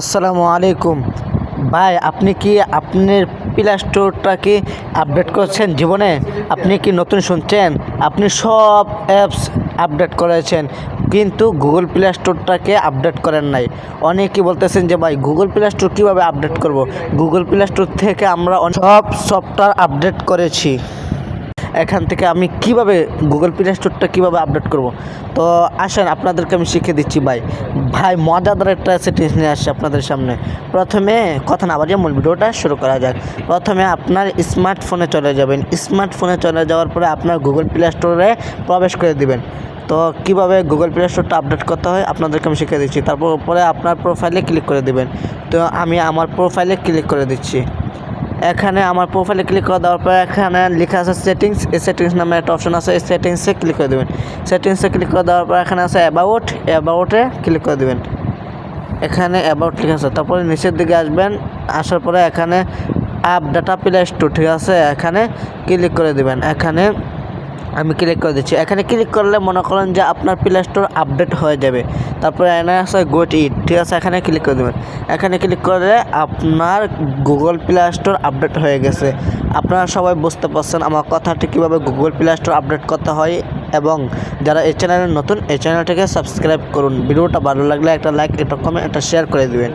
আসসালামু আলাইকুম। ভাই, আপনি কি আপনার প্লে স্টোরটাকে আপডেট করছেন জীবনে? আপনি কি নতুন শুনছেন? আপনি সব অ্যাপস আপডেট করেছেন, কিন্তু গুগল প্লে স্টোরটাকে আপডেট করেন নাই। অনেকেই বলতেছেন যে, ভাই গুগল প্লে স্টোর কীভাবে আপডেট করব? গুগল প্লে স্টোর থেকে আমরা সব সফটওয়্যার আপডেট করেছি। এখান থেকে আমি কীভাবে গুগল প্লে স্টোরটা কীভাবে আপডেট করব? তো আসেন, আপনাদেরকে আমি শিখিয়ে দিচ্ছি ভাই। ভাই, মজাদার একটা সেটিংস নিয়ে আসছে আপনাদের সামনে। প্রথমে কথা না বাজিয়ে মূল ভিডিওটা শুরু করা যাক। প্রথমে আপনার স্মার্টফোনে চলে যাবেন। স্মার্টফোনে চলে যাওয়ার পরে আপনার গুগল প্লে স্টোরে প্রবেশ করে দিবেন। তো কীভাবে গুগল প্লে স্টোরটা আপডেট করতে হয় আপনাদেরকে আমি শিখিয়ে দিচ্ছি। তারপর পরে আপনার প্রোফাইলে ক্লিক করে দিবেন। তো আমি আমার প্রোফাইলে ক্লিক করে দিচ্ছি। এখানে আমার প্রোফাইলে ক্লিক করে দেওয়ার পর এখানে লেখা আছে সেটিংস এই সেটিংস নামে একটা অপশন আছে, এই সেটিংসে ক্লিক করে দেবেন। সেটিংসে ক্লিক করে দেওয়ার পর এখানে আছে অ্যাবাউট অ্যাবাউটে ক্লিক করে দেবেন। এখানে অ্যাবাউট লেখা আছে। তারপরে নিচের দিকে আসবেন, আসার পরে এখানে অ্যাপ ডাটা প্লে স্টোর ঠিক আছে? এখানে ক্লিক করে দেবেন। এখানে আমি ক্লিক করে দিচ্ছি। এখানে ক্লিক করলে মনে করেন যে আপনার প্লে স্টোর আপডেট হয়ে যাবে। তারপরে এখানে আছে গোট ইট ঠিক আছে? এখানে ক্লিক করে দেবেন। এখানে ক্লিক করলে আপনার গুগল প্লে স্টোর আপডেট হয়ে গেছে। আপনারা সবাই বুঝতে পারছেন আমার কথাটি কীভাবে গুগল প্লে স্টোর আপডেট করতে হয় এবং যারা এই চ্যানেলে নতুন, এই চ্যানেলটাকে সাবস্ক্রাইব করুন। ভিডিওটা ভালো লাগলে একটা লাইক একটা কমেন্ট একটা শেয়ার করে দিবেন।